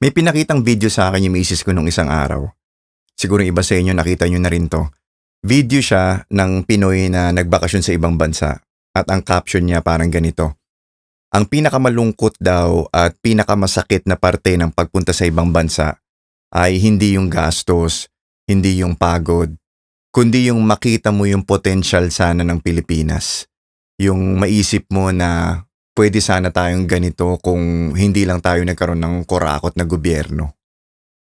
May pinakitang video sa akin yung misis ko nung isang araw. Siguro iba sa inyo nakita nyo na rin to. Video siya ng Pinoy na nagbakasyon sa ibang bansa at ang caption niya parang ganito. Ang pinakamalungkot daw at pinakamasakit na parte ng pagpunta sa ibang bansa ay hindi yung gastos, hindi yung pagod, kundi yung makita mo yung potential sana ng Pilipinas. Yung maisip mo na pwede sana tayong ganito kung hindi lang tayo nagkaroon ng kurakot na gobyerno.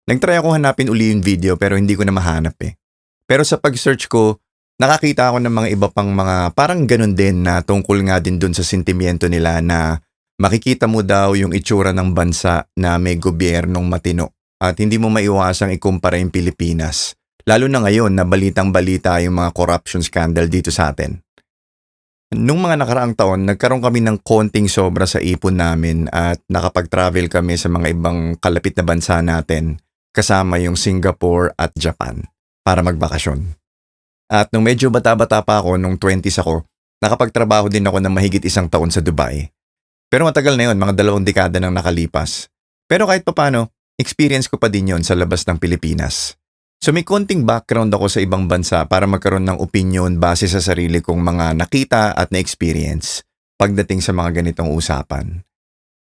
Nagtry ako hanapin uli yung video pero hindi ko na mahanap eh. Pero sa pag-search ko, nakakita ako ng mga iba pang mga parang ganun din na tungkol nga din dun sa sentimiento nila na makikita mo daw yung itsura ng bansa na may gobyernong matino at hindi mo maiwasang ikumpara yung Pilipinas. Lalo na ngayon na balitang-balita yung mga corruption scandal dito sa atin. Nung mga nakaraang taon, nagkaroon kami ng konting sobra sa ipon namin at nakapag-travel kami sa mga ibang kalapit na bansa natin kasama yung Singapore at Japan para magbakasyon. At nung medyo bata-bata pa ako, nung 20s ako, nakapagtrabaho din ako ng mahigit isang taon sa Dubai. Pero matagal na yun, mga dalawang dekada nang nakalipas. Pero kahit papano, experience ko pa din yon sa labas ng Pilipinas. So may konting background ako sa ibang bansa para magkaroon ng opinion base sa sarili kong mga nakita at na-experience pagdating sa mga ganitong usapan.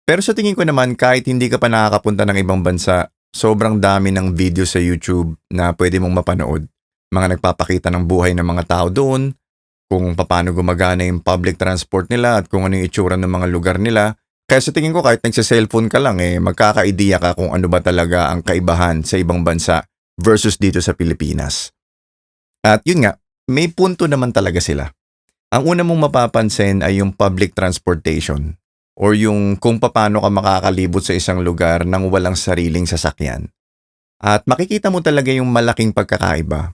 Pero sa tingin ko naman kahit hindi ka pa nakakapunta ng ibang bansa, sobrang dami ng video sa YouTube na pwede mong mapanood. Mga nagpapakita ng buhay ng mga tao doon, kung paano gumagana yung public transport nila at kung ano yung itsura ng mga lugar nila. Kaya sa tingin ko kahit nagsa-cellphone ka lang eh, magkaka-idea ka kung ano ba talaga ang kaibahan sa ibang bansa versus dito sa Pilipinas. At yun nga, may punto naman talaga sila. Ang una mong mapapansin ay yung public transportation or yung kung paano ka makakalibot sa isang lugar nang walang sariling sasakyan. At makikita mo talaga yung malaking pagkakaiba.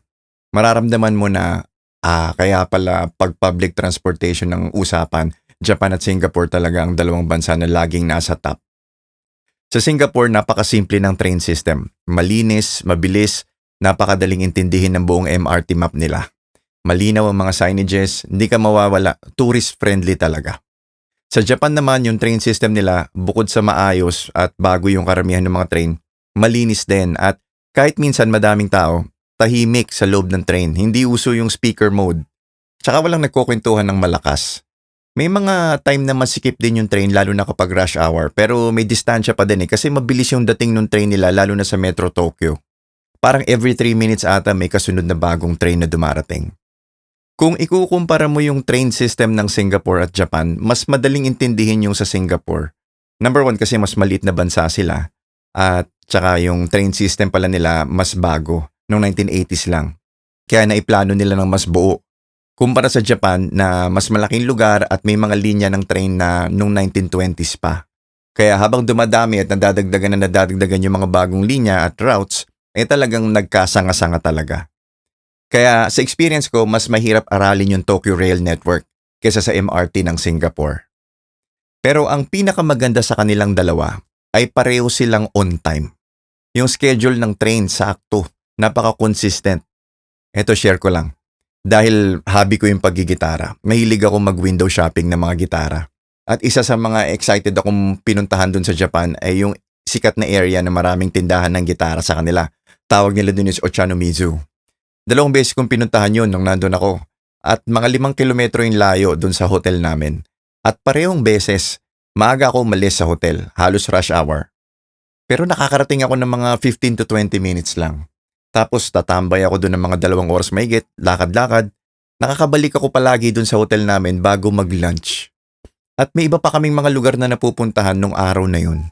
Mararamdaman mo na, ah, kaya pala pag public transportation ng usapan, Japan at Singapore talaga ang dalawang bansa na laging nasa top. Sa Singapore, napakasimple ng train system. Malinis, mabilis, napakadaling intindihin ng buong MRT map nila. Malinaw ang mga signages, hindi ka mawawala, tourist-friendly talaga. Sa Japan naman, yung train system nila, bukod sa maayos at bago yung karamihan ng mga train, malinis din at kahit minsan madaming tao, tahimik sa loob ng train, hindi uso yung speaker mode. Tsaka walang nagkukwentuhan ng malakas. May mga time na masikip din yung train lalo na kapag rush hour pero may distansya pa din eh kasi mabilis yung dating ng train nila lalo na sa Metro Tokyo. Parang every 3 minutes ata may kasunod na bagong train na dumarating. Kung ikukumpara mo yung train system ng Singapore at Japan, mas madaling intindihin yung sa Singapore. Number one kasi mas maliit na bansa sila at tsaka yung train system pala nila mas bago, noong 1980s lang. Kaya naiplano nila ng mas buo Kumpara sa Japan na mas malaking lugar at may mga linya ng train na noong 1920s pa. Kaya habang dumadami at nadadagdagan na nadadagdagan yung mga bagong linya at routes, eh talagang nagkasanga-sanga talaga. Kaya sa experience ko, mas mahirap aralin yung Tokyo Rail Network kaysa sa MRT ng Singapore. Pero ang pinakamaganda sa kanilang dalawa ay pareho silang on time. Yung schedule ng train sakto, napaka-consistent. Ito share ko lang. Dahil hobby ko yung paggigitara, mahilig ako mag-window shopping ng mga gitara. At isa sa mga excited akong pinuntahan dun sa Japan ay yung sikat na area na maraming tindahan ng gitara sa kanila. Tawag nila dun is Ochanomizu. Dalawang beses kong pinuntahan yun nung nandun ako. At mga limang kilometro yung layo dun sa hotel namin. At parehong beses, maaga ako umalis sa hotel, halos rush hour. Pero nakakarating ako ng mga 15 to 20 minutes lang. Tapos tatambay ako doon ng mga dalawang oras mahigit, lakad-lakad. Nakakabalik ako palagi doon sa hotel namin bago mag-lunch. At may iba pa kaming mga lugar na napupuntahan nung araw na yun.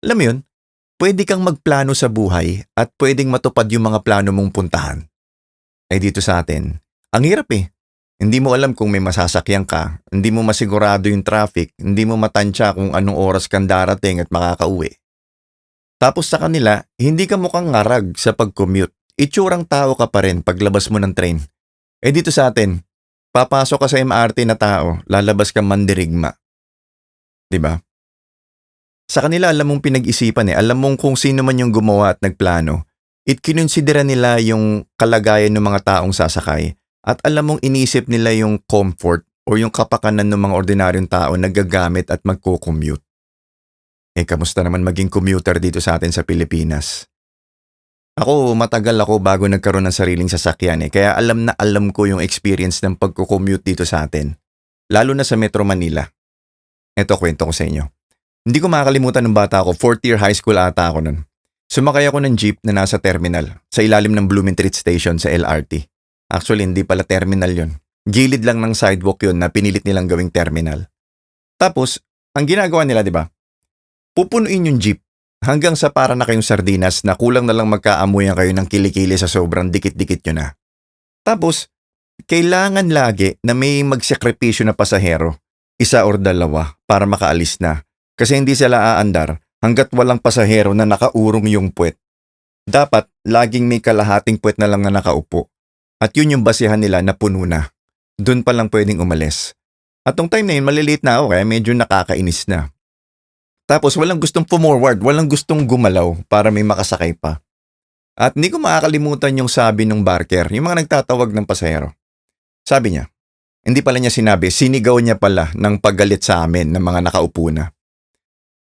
Alam mo yun, pwede kang magplano sa buhay at pwedeng matupad yung mga plano mong puntahan. Ay dito sa atin, ang hirap eh. Hindi mo alam kung may masasakyan ka, hindi mo masigurado yung traffic, hindi mo matansya kung anong oras kang darating at makakauwi. Tapos sa kanila, hindi ka mukhang ngarag sa pag-commute. Itsurang tao ka pa rin paglabas mo ng train. Eh dito sa atin, papasok ka sa MRT na tao, lalabas ka mandirigma. 'Di ba? Sa kanila alam mong pinag-isipan eh, alam mong kung sino man yung gumawa at nagplano. It kinonsidera nila yung kalagayan ng mga taong sasakay at alam mong inisip nila yung comfort o yung kapakanan ng mga ordinaryong tao na gagamit at magko-commute. Eh kamusta naman maging commuter dito sa atin sa Pilipinas? Ako, matagal ako bago nagkaroon ng sariling sasakyan eh. Kaya alam na alam ko yung experience ng pagko-commute dito sa atin. Lalo na sa Metro Manila. Ito, kwento ko sa inyo. Hindi ko makakalimutan ng bata ako, fourth year high school ata ako nun. Sumakay ako ng jeep na nasa terminal, sa ilalim ng Bloomingtreet Station sa LRT. Actually, hindi pala terminal yon. Gilid lang ng sidewalk yon na pinilit nilang gawing terminal. Tapos, ang ginagawa nila, di ba? Pupunuin yung jeep hanggang sa para na kayong sardinas na kulang na lang magkaamuyan kayo ng kilikili sa sobrang dikit-dikit nyo na. Tapos, kailangan lagi na may magsakripisyo na pasahero, isa or dalawa, para makaalis na. Kasi hindi sila aandar hanggat walang pasahero na nakaurong yung puwet. Dapat, laging may kalahating puwet na lang na nakaupo. At yun yung basihan nila na puno na. Doon pa lang pwedeng umalis. At tong time na yun, maliliit na ako kaya medyo nakakainis na. Tapos walang gustong pumorward, walang gustong gumalaw para may makasakay pa. At hindi ko makakalimutan yung sabi ng barker, yung mga nagtatawag ng pasahero. Sabi niya, hindi pala niya sinabi, sinigaw niya pala ng paggalit sa amin ng mga nakaupo na.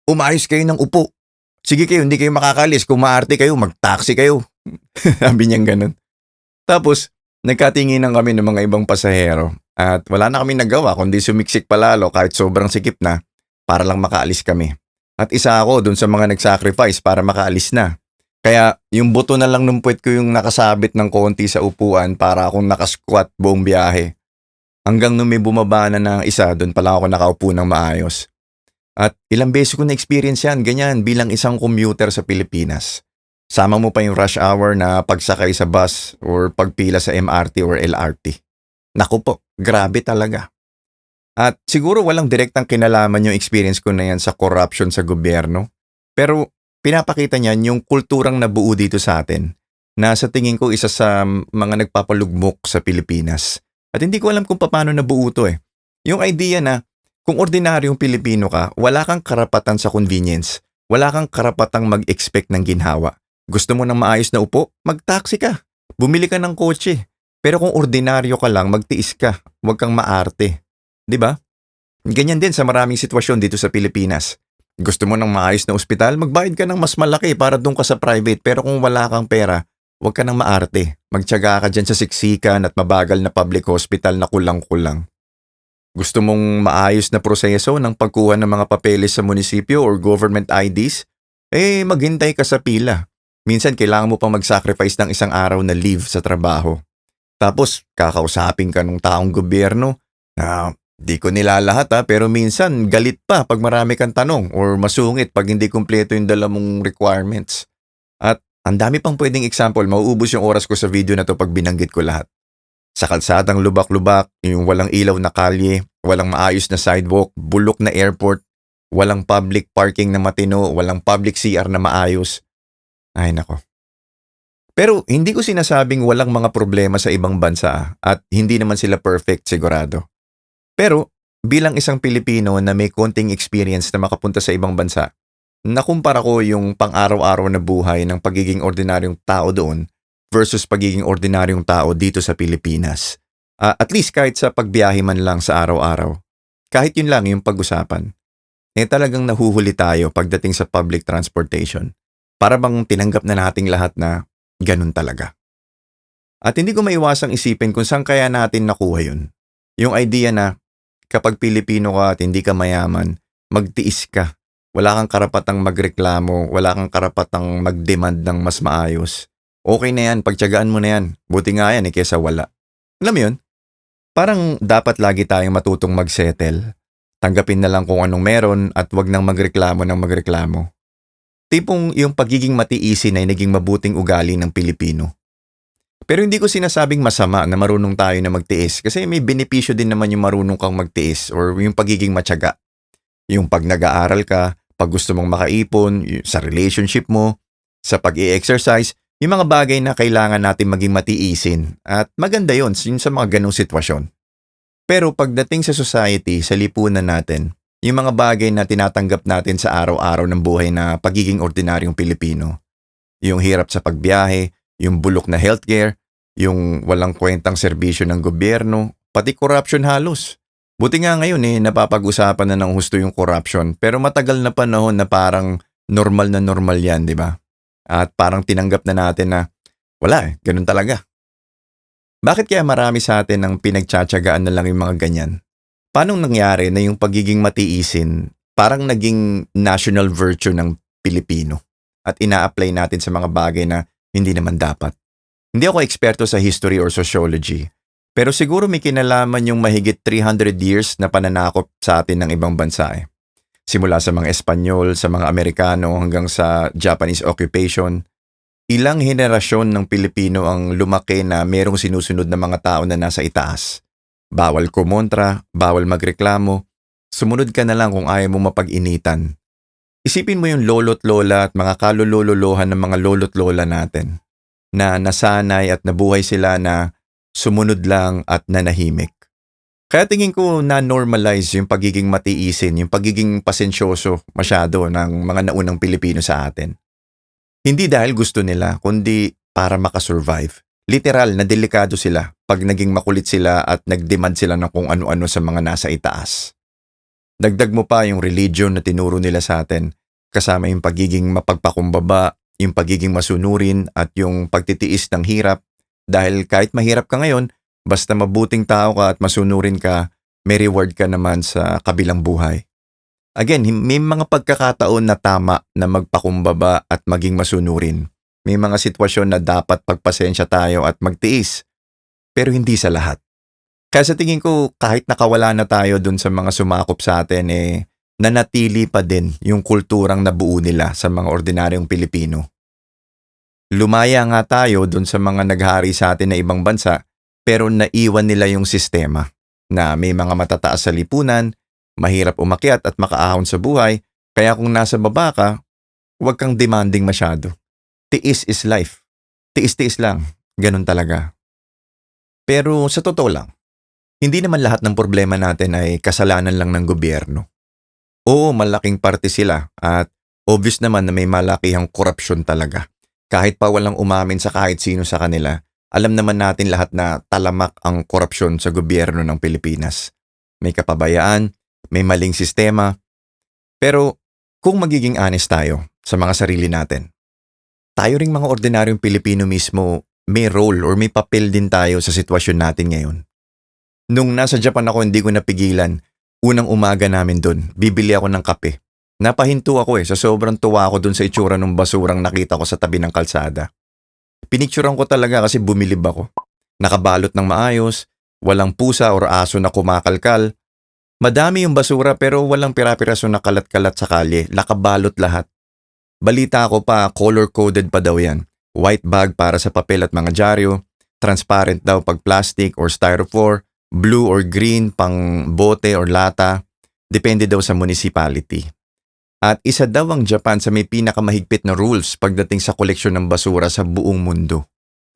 Umayos kayo ng upo. Sige kayo, hindi kayo makakalis. Kung maarte kayo, mag-taxi kayo. sabi niya ganun. Tapos, nagkatinginan kami ng mga ibang pasahero at wala na kami nagawa kundi sumiksik palalo kahit sobrang sikip na para lang makaalis kami. At isa ako dun sa mga nag-sacrifice para makaalis na. Kaya yung buto na lang ng puwet ko yung nakasabit ng konti sa upuan para akong nakasquat buong biyahe. Hanggang nung may bumaba na ng isa, doon pala ako nakaupo ng maayos. At ilang beses ko na-experience yan, ganyan, bilang isang commuter sa Pilipinas. Sama mo pa yung rush hour na pagsakay sa bus or pagpila sa MRT or LRT. Naku po, grabe talaga. At siguro walang direktang kinalaman yung experience ko na yan sa corruption sa gobyerno. Pero pinapakita niyan yung kulturang nabuo dito sa atin na sa tingin ko isa sa mga nagpapalugmok sa Pilipinas. At hindi ko alam kung paano nabuo to eh. Yung idea na kung ordinaryong Pilipino ka, wala kang karapatan sa convenience. Wala kang karapatang mag-expect ng ginhawa. Gusto mo ng maayos na upo? Mag-taxi ka. Bumili ka ng kotse. Pero kung ordinaryo ka lang, magtiis ka. Huwag kang maarte. 'Di ba? Ganyan din sa maraming sitwasyon dito sa Pilipinas. Gusto mo ng maayos na ospital, magbayad ka ng mas malaki para doon ka sa private. Pero kung wala kang pera, huwag ka nang maarte. Magtyaga ka dyan sa siksikan at mabagal na public hospital na kulang-kulang. Gusto mong maayos na proseso ng pagkuha ng mga papeles sa munisipyo or government IDs? Eh, maghintay ka sa pila. Minsan kailangan mo pang mag-sacrifice ng isang araw na leave sa trabaho. Tapos, kakausapin ka ng taong gobyerno na Di ko nilalahat ha, pero minsan galit pa pag marami kang tanong or masungit pag hindi kumpleto yung dala mong requirements. At ang dami pang pwedeng example, mauubos yung oras ko sa video na to pag binanggit ko lahat. Sa kalsadang lubak-lubak, yung walang ilaw na kalye, walang maayos na sidewalk, bulok na airport, walang public parking na matino, walang public CR na maayos. Ay nako. Pero hindi ko sinasabing walang mga problema sa ibang bansa at hindi naman sila perfect sigurado. Pero bilang isang Pilipino na may konting experience na makapunta sa ibang bansa, nakumpara ko yung pang-araw-araw na buhay ng pagiging ordinaryong tao doon versus pagiging ordinaryong tao dito sa Pilipinas. Uh, at least kahit sa pagbiyahe man lang sa araw-araw. Kahit yun lang yung pag-usapan. Eh talagang nahuhuli tayo pagdating sa public transportation. Para bang tinanggap na nating lahat na ganun talaga. At hindi ko maiwasang isipin kung saan kaya natin nakuha yun. Yung idea na kapag Pilipino ka at hindi ka mayaman, magtiis ka. Wala kang karapatang magreklamo, wala kang karapatang magdemand ng mas maayos. Okay na yan, pagtyagaan mo na yan. Buti nga yan eh, kesa wala. Alam mo yun? Parang dapat lagi tayong matutong magsettle. Tanggapin na lang kung anong meron at wag nang magreklamo ng magreklamo. Tipong yung pagiging matiisin ay naging mabuting ugali ng Pilipino. Pero hindi ko sinasabing masama na marunong tayo na magtiis kasi may benepisyo din naman yung marunong kang magtiis or yung pagiging matyaga. Yung pag nag-aaral ka, pag gusto mong makaipon, sa relationship mo, sa pag exercise yung mga bagay na kailangan natin maging matiisin at maganda yon yun sa mga ganong sitwasyon. Pero pagdating sa society, sa lipunan natin, yung mga bagay na tinatanggap natin sa araw-araw ng buhay na pagiging ordinaryong Pilipino, yung hirap sa pagbiyahe, yung bulok na healthcare, yung walang kwentang serbisyo ng gobyerno, pati corruption halos. Buti nga ngayon eh, napapag-usapan na ng husto yung corruption. Pero matagal na panahon na parang normal na normal yan, di ba? At parang tinanggap na natin na wala eh, ganun talaga. Bakit kaya marami sa atin ang pinagtsatsagaan na lang yung mga ganyan? Paano nangyari na yung pagiging matiisin parang naging national virtue ng Pilipino at ina-apply natin sa mga bagay na hindi naman dapat? Hindi ako eksperto sa history or sociology, pero siguro may kinalaman yung mahigit 300 years na pananakop sa atin ng ibang bansa eh. Simula sa mga Espanyol, sa mga Amerikano hanggang sa Japanese occupation, ilang henerasyon ng Pilipino ang lumaki na merong sinusunod na mga tao na nasa itaas. Bawal kumontra, bawal magreklamo, sumunod ka na lang kung ayaw mo mapag-initan. Isipin mo yung lolo't lola at mga kalulololohan ng mga lolo't lola natin na nasanay at nabuhay sila na sumunod lang at nanahimik. Kaya tingin ko na-normalize yung pagiging matiisin, yung pagiging pasensyoso masyado ng mga naunang Pilipino sa atin. Hindi dahil gusto nila, kundi para makasurvive. Literal na delikado sila pag naging makulit sila at nagdemand sila ng kung ano-ano sa mga nasa itaas. Dagdag mo pa yung religion na tinuro nila sa atin, kasama yung pagiging mapagpakumbaba, yung pagiging masunurin at yung pagtitiis ng hirap dahil kahit mahirap ka ngayon, basta mabuting tao ka at masunurin ka, may reward ka naman sa kabilang buhay. Again, may mga pagkakataon na tama na magpakumbaba at maging masunurin. May mga sitwasyon na dapat pagpasensya tayo at magtiis. Pero hindi sa lahat. Kaya sa tingin ko, kahit nakawala na tayo dun sa mga sumakop sa atin, eh, nanatili pa din yung kulturang nabuo nila sa mga ordinaryong Pilipino. Lumaya nga tayo dun sa mga naghari sa atin na ibang bansa pero naiwan nila yung sistema na may mga matataas sa lipunan, mahirap umakyat at makaahon sa buhay, kaya kung nasa baba ka, huwag kang demanding masyado. Tiis is life. Tiis-tiis lang. Ganun talaga. Pero sa totoo lang, hindi naman lahat ng problema natin ay kasalanan lang ng gobyerno. Oo, malaking parte sila at obvious naman na may malakihang korupsyon talaga. Kahit pa walang umamin sa kahit sino sa kanila, alam naman natin lahat na talamak ang korupsyon sa gobyerno ng Pilipinas. May kapabayaan, may maling sistema. Pero kung magiging honest tayo sa mga sarili natin, tayo ring mga ordinaryong Pilipino mismo may role or may papel din tayo sa sitwasyon natin ngayon. Nung nasa Japan ako, hindi ko napigilan. Unang umaga namin doon, bibili ako ng kape. Napahinto ako eh sa sobrang tuwa ako dun sa itsura ng basurang nakita ko sa tabi ng kalsada. Pinicturean ko talaga kasi bumilib ako. Nakabalot ng maayos, walang pusa or aso na kumakalkal. Madami yung basura pero walang pira-piraso na kalat-kalat sa kalye, nakabalot lahat. Balita ko pa, color-coded pa daw yan. White bag para sa papel at mga dyaryo, transparent daw pag plastic or styrofoam, blue or green pang bote or lata, depende daw sa municipality. At isa daw ang Japan sa may pinakamahigpit na rules pagdating sa koleksyon ng basura sa buong mundo.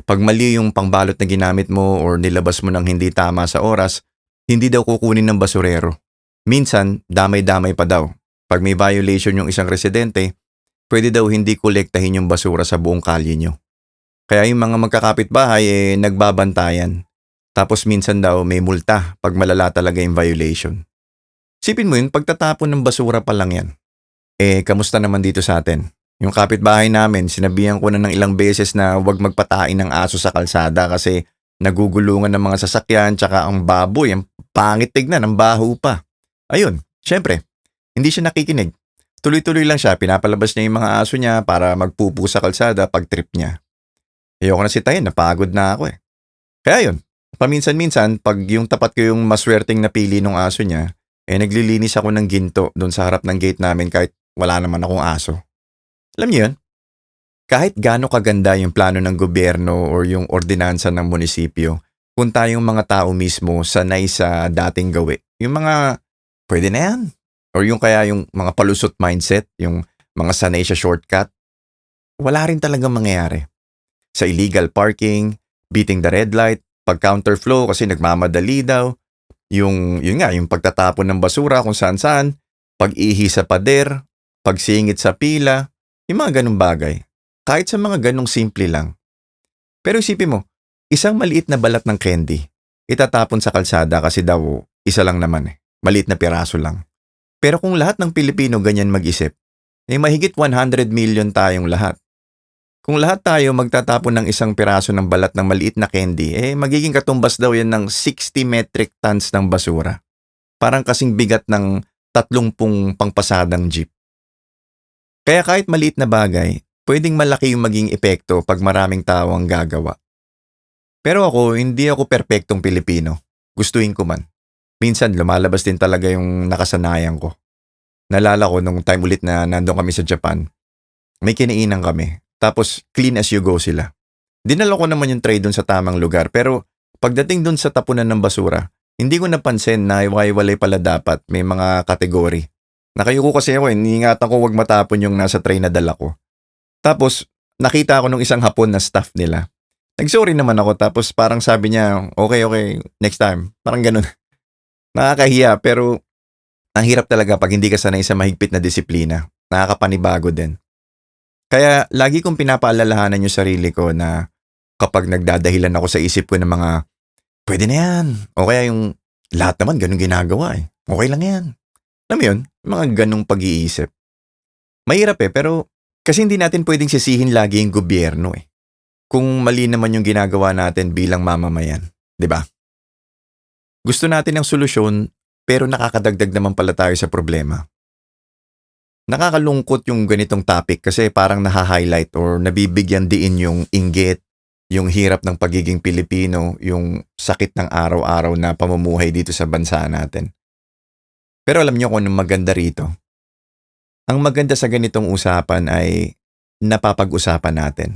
Pag mali yung pangbalot na ginamit mo or nilabas mo ng hindi tama sa oras, hindi daw kukunin ng basurero. Minsan, damay-damay pa daw. Pag may violation yung isang residente, pwede daw hindi kolektahin yung basura sa buong kalye nyo. Kaya yung mga magkakapit-bahay eh nagbabantayan. Tapos minsan daw may multa pag malala talaga yung violation. Sipin mo yun, pagtatapon ng basura pa lang yan. Eh, kamusta naman dito sa atin? Yung kapitbahay namin, sinabihan ko na ng ilang beses na huwag magpatain ng aso sa kalsada kasi nagugulungan ng mga sasakyan tsaka ang baboy, ang pangit tignan, ang baho pa. Ayun, syempre, hindi siya nakikinig. Tuloy-tuloy lang siya, pinapalabas niya yung mga aso niya para magpupo sa kalsada pag trip niya. Ayoko na sitayin, napagod na ako eh. Kaya yun, paminsan-minsan, pag yung tapat ko yung maswerteng napili ng aso niya, eh naglilinis ako ng ginto doon sa harap ng gate namin kahit wala naman akong aso. Alam niyo yun? Kahit gaano kaganda yung plano ng gobyerno or yung ordinansa ng munisipyo, kung tayong mga tao mismo sanay sa dating gawi, yung mga pwede na yan. Or yung kaya yung mga palusot mindset, yung mga sanay sa shortcut, wala rin talagang mangyayari. Sa illegal parking, beating the red light, pag counterflow kasi nagmamadali daw, yung, yun nga, yung pagtatapon ng basura kung saan saan, pag-ihi sa pader, pagsingit sa pila, yung mga ganong bagay. Kahit sa mga ganong simple lang. Pero isipin mo, isang maliit na balat ng candy, itatapon sa kalsada kasi daw isa lang naman eh. Maliit na piraso lang. Pero kung lahat ng Pilipino ganyan mag-isip, eh mahigit 100 million tayong lahat. Kung lahat tayo magtatapon ng isang piraso ng balat ng maliit na candy, eh magiging katumbas daw yan ng 60 metric tons ng basura. Parang kasing bigat ng 30 pangpasadang jeep. Kaya kahit maliit na bagay, pwedeng malaki yung maging epekto pag maraming tao ang gagawa. Pero ako, hindi ako perpektong Pilipino. Gustuin ko man. Minsan lumalabas din talaga yung nakasanayan ko. Nalala ko nung time ulit na nandun kami sa Japan, may kiniinan kami. Tapos clean as you go sila. Dinala ko naman yung tray dun sa tamang lugar pero pagdating dun sa tapunan ng basura, hindi ko napansin na iwaiwalay pala dapat may mga kategory. Nakayuko kasi ako eh, niingatan ko wag matapon yung nasa tray na dala ko. Tapos nakita ko nung isang hapon na staff nila. Nagsorry naman ako tapos parang sabi niya, okay, okay, next time. Parang ganun. Nakakahiya pero ang hirap talaga pag hindi ka sanay sa mahigpit na disiplina. Nakakapanibago din. Kaya lagi kong pinapaalalahanan yung sarili ko na kapag nagdadahilan ako sa isip ko ng mga, pwede na yan. O kaya yung lahat naman ganun ginagawa eh. Okay lang yan. Alam mo yun? Mga ganong pag-iisip. Mahirap eh, pero kasi hindi natin pwedeng sisihin lagi yung gobyerno eh. Kung mali naman yung ginagawa natin bilang mamamayan. 'di ba? Gusto natin ng solusyon pero nakakadagdag naman pala tayo sa problema. Nakakalungkot yung ganitong topic kasi parang naha-highlight or nabibigyan diin yung inggit, yung hirap ng pagiging Pilipino, yung sakit ng araw-araw na pamumuhay dito sa bansa natin. Pero alam niyo kung anong maganda rito? Ang maganda sa ganitong usapan ay napapag-usapan natin.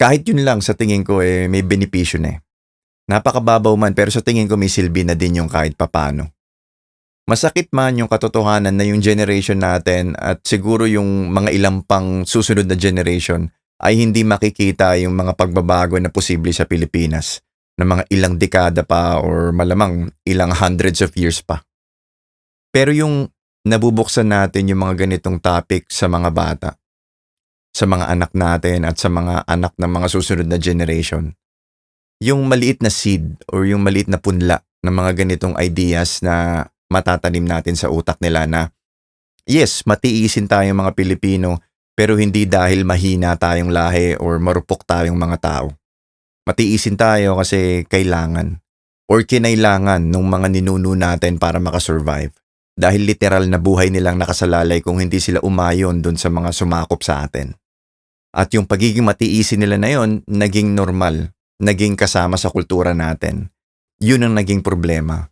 Kahit yun lang sa tingin ko eh may benepisyo na eh. Napakababaw man pero sa tingin ko may silbi na din yung kahit papano. Masakit man yung katotohanan na yung generation natin at siguro yung mga ilang pang susunod na generation ay hindi makikita yung mga pagbabago na posible sa Pilipinas na mga ilang dekada pa or malamang ilang hundreds of years pa. Pero yung nabubuksan natin yung mga ganitong topic sa mga bata, sa mga anak natin at sa mga anak ng mga susunod na generation, yung maliit na seed or yung maliit na punla ng mga ganitong ideas na matatanim natin sa utak nila na yes, matiisin tayong mga Pilipino pero hindi dahil mahina tayong lahi or marupok tayong mga tao. Matiisin tayo kasi kailangan or kinailangan ng mga ninuno natin para makasurvive. Dahil literal na buhay nilang nakasalalay kung hindi sila umayon dun sa mga sumakop sa atin. At yung pagiging matiisin nila na yon, naging normal, naging kasama sa kultura natin. Yun ang naging problema.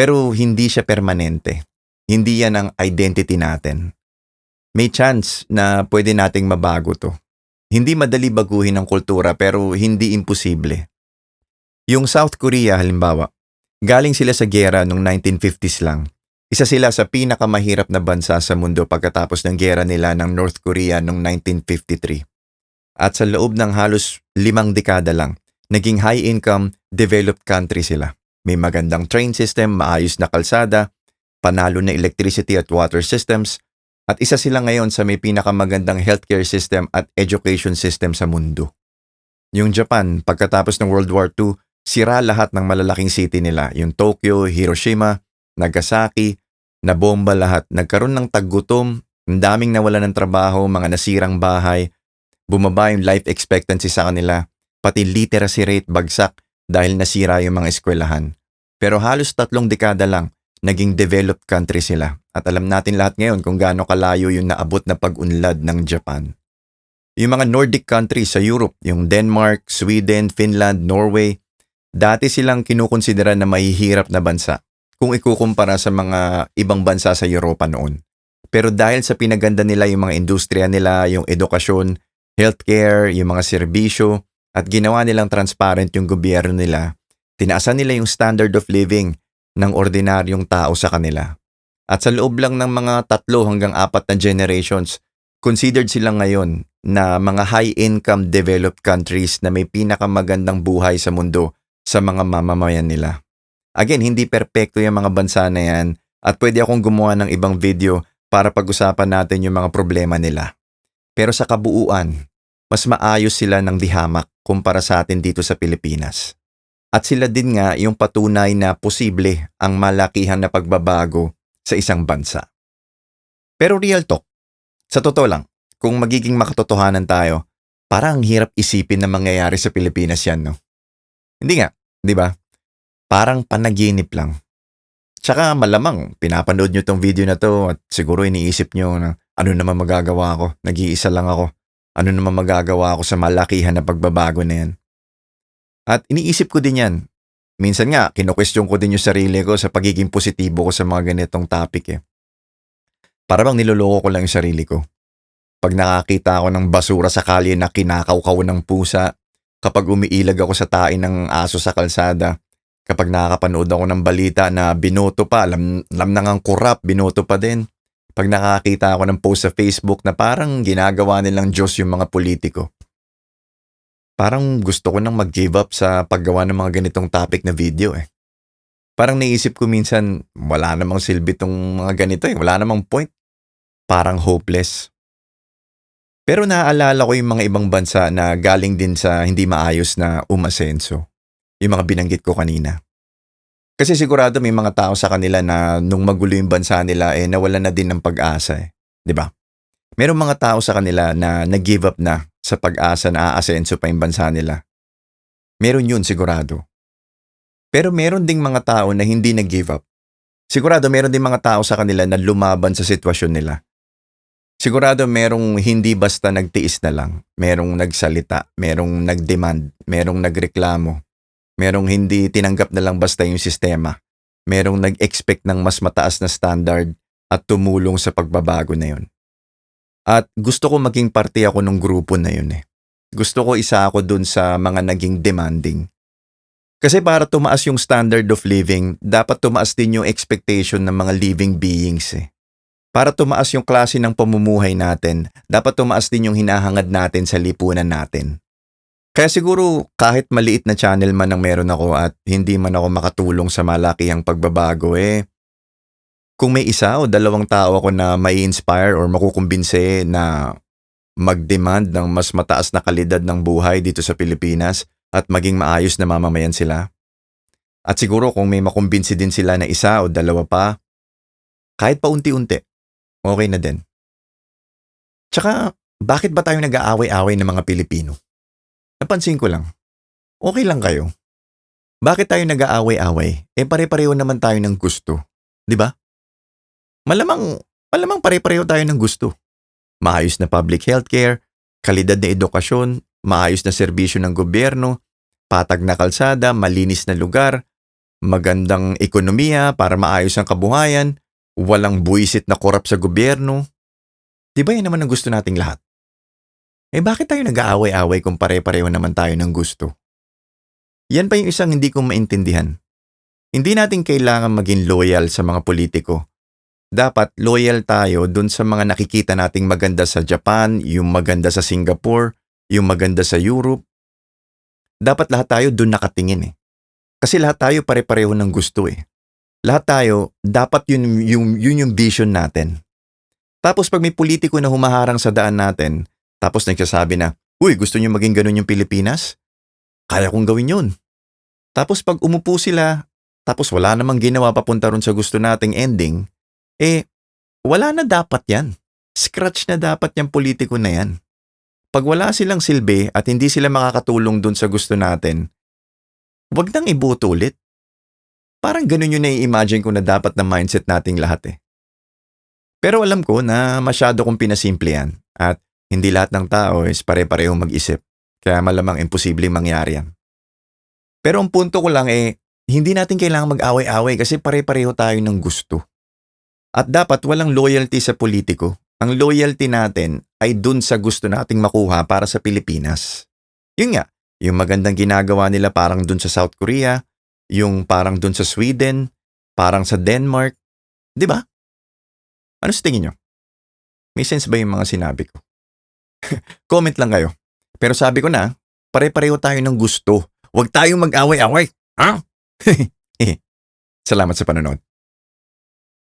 Pero hindi siya permanente. Hindi yan ang identity natin. May chance na pwede nating mabago to. Hindi madali baguhin ang kultura pero hindi imposible. Yung South Korea halimbawa, galing sila sa gera noong 1950s lang. Isa sila sa pinakamahirap na bansa sa mundo pagkatapos ng gera nila ng North Korea noong 1953. At sa loob ng halos limang dekada lang, naging high-income, developed country sila. May magandang train system, maayos na kalsada, panalo na electricity at water systems, at isa sila ngayon sa may pinakamagandang healthcare system at education system sa mundo. Yung Japan, pagkatapos ng World War II, sira lahat ng malalaking city nila, yung Tokyo, Hiroshima, Nagasaki, nabomba lahat, nagkaroon ng taggutom, ang daming nawala ng trabaho, mga nasirang bahay, bumaba yung life expectancy sa kanila, pati literacy rate bagsak, dahil nasira yung mga eskwelahan. Pero halos tatlong dekada lang, naging developed country sila. At alam natin lahat ngayon kung gaano kalayo yung naabot na pag-unlad ng Japan. Yung mga Nordic countries sa Europe, yung Denmark, Sweden, Finland, Norway, dati silang kinukonsidera na mahihirap na bansa kung ikukumpara sa mga ibang bansa sa Europa noon. Pero dahil sa pinaganda nila yung mga industriya nila, yung edukasyon, healthcare, yung mga serbisyo, at ginawa nilang transparent yung gobyerno nila, tinaasan nila yung standard of living ng ordinaryong tao sa kanila. At sa loob lang ng mga tatlo hanggang apat na generations, considered sila ngayon na mga high-income developed countries na may pinakamagandang buhay sa mundo sa mga mamamayan nila. Again, hindi perpekto yung mga bansa na yan at pwede akong gumawa ng ibang video para pag-usapan natin yung mga problema nila. Pero sa kabuuan, mas maayos sila ng dihamak kumpara sa atin dito sa Pilipinas. At sila din nga yung patunay na posible ang malakihan na pagbabago sa isang bansa. Pero real talk, sa totoo lang, kung magiging makatotohanan tayo, parang ang hirap isipin na mangyayari sa Pilipinas yan, no? Hindi nga, di ba? Parang panaginip lang. Tsaka malamang, pinapanood nyo tong video na to at siguro iniisip nyo na ano naman magagawa ko, nag-iisa lang ako. Ano naman magagawa ko sa malakihan na pagbabago na yan. At iniisip ko din yan. Minsan nga, kino-question ko din yung sarili ko sa pagiging positibo ko sa mga ganitong topic eh. Para bang niloloko ko lang yung sarili ko. Pag nakakita ako ng basura sa kalye na kinakawkaw ng pusa, kapag umiilag ako sa tain ng aso sa kalsada, kapag nakakapanood ako ng balita na binoto pa, alam, alam na ngang kurap, binoto pa din. Pag nakakita ako ng post sa Facebook na parang ginagawa nilang Diyos yung mga politiko. Parang gusto ko nang mag-give up sa paggawa ng mga ganitong topic na video eh. Parang naisip ko minsan, wala namang silbi tong mga ganito eh. Wala namang point. Parang hopeless. Pero naaalala ko yung mga ibang bansa na galing din sa hindi maayos na umasenso. Yung mga binanggit ko kanina. Kasi sigurado may mga tao sa kanila na nung magulo yung bansa nila eh nawala na din ng pag-asa eh. ba? Merong mga tao sa kanila na nag-give up na sa pag-asa na aasenso pa yung bansa nila. Meron yun sigurado. Pero meron ding mga tao na hindi nag-give up. Sigurado meron ding mga tao sa kanila na lumaban sa sitwasyon nila. Sigurado merong hindi basta nagtiis na lang. Merong nagsalita, merong nagdemand, merong nagreklamo. Merong hindi tinanggap na lang basta yung sistema. Merong nag-expect ng mas mataas na standard at tumulong sa pagbabago na yun. At gusto ko maging parte ako ng grupo na yun eh. Gusto ko isa ako dun sa mga naging demanding. Kasi para tumaas yung standard of living, dapat tumaas din yung expectation ng mga living beings eh. Para tumaas yung klase ng pamumuhay natin, dapat tumaas din yung hinahangad natin sa lipunan natin. Kaya siguro kahit maliit na channel man ang meron ako at hindi man ako makatulong sa malakihang pagbabago eh, kung may isa o dalawang tao ako na may inspire or makukumbinse na mag-demand ng mas mataas na kalidad ng buhay dito sa Pilipinas at maging maayos na mamamayan sila. At siguro kung may makumbinsi din sila na isa o dalawa pa, kahit pa unti-unti, okay na din. Tsaka, bakit ba tayo nag-aaway-away ng mga Pilipino? Napansin ko lang. Okay lang kayo. Bakit tayo nag-aaway-away? Eh pare-pareho naman tayo ng gusto. Di ba? Malamang, malamang pare-pareho tayo ng gusto. Maayos na public healthcare, kalidad na edukasyon, maayos na serbisyo ng gobyerno, patag na kalsada, malinis na lugar, magandang ekonomiya para maayos ang kabuhayan, walang buwisit na korap sa gobyerno. Di ba yan naman ang gusto nating lahat? Eh bakit tayo nag-aaway-away kung pare-pareho naman tayo ng gusto? Yan pa yung isang hindi ko maintindihan. Hindi natin kailangan maging loyal sa mga politiko. Dapat loyal tayo dun sa mga nakikita nating maganda sa Japan, yung maganda sa Singapore, yung maganda sa Europe. Dapat lahat tayo dun nakatingin eh. Kasi lahat tayo pare-pareho ng gusto eh lahat tayo, dapat yun, yung, yun yung vision natin. Tapos pag may politiko na humaharang sa daan natin, tapos nagsasabi na, Uy, gusto niyo maging ganun yung Pilipinas? Kaya kong gawin yun. Tapos pag umupo sila, tapos wala namang ginawa papunta ron sa gusto nating ending, eh, wala na dapat yan. Scratch na dapat yung politiko na yan. Pag wala silang silbi at hindi sila makakatulong dun sa gusto natin, wag nang iboto ulit. Parang ganun yung nai-imagine ko na dapat na mindset nating lahat eh. Pero alam ko na masyado kong pinasimple yan at hindi lahat ng tao is pare-pareho mag-isip. Kaya malamang imposibleng mangyari yan. Pero ang punto ko lang eh, hindi natin kailangang mag-away-away kasi pare-pareho tayo ng gusto. At dapat walang loyalty sa politiko. Ang loyalty natin ay dun sa gusto nating makuha para sa Pilipinas. Yun nga, yung magandang ginagawa nila parang dun sa South Korea, yung parang dun sa Sweden, parang sa Denmark. Di ba? Ano sa tingin nyo? May sense ba yung mga sinabi ko? Comment lang kayo. Pero sabi ko na, pare-pareho tayo ng gusto. Huwag tayong mag-away-away. Ha? Salamat sa panonood.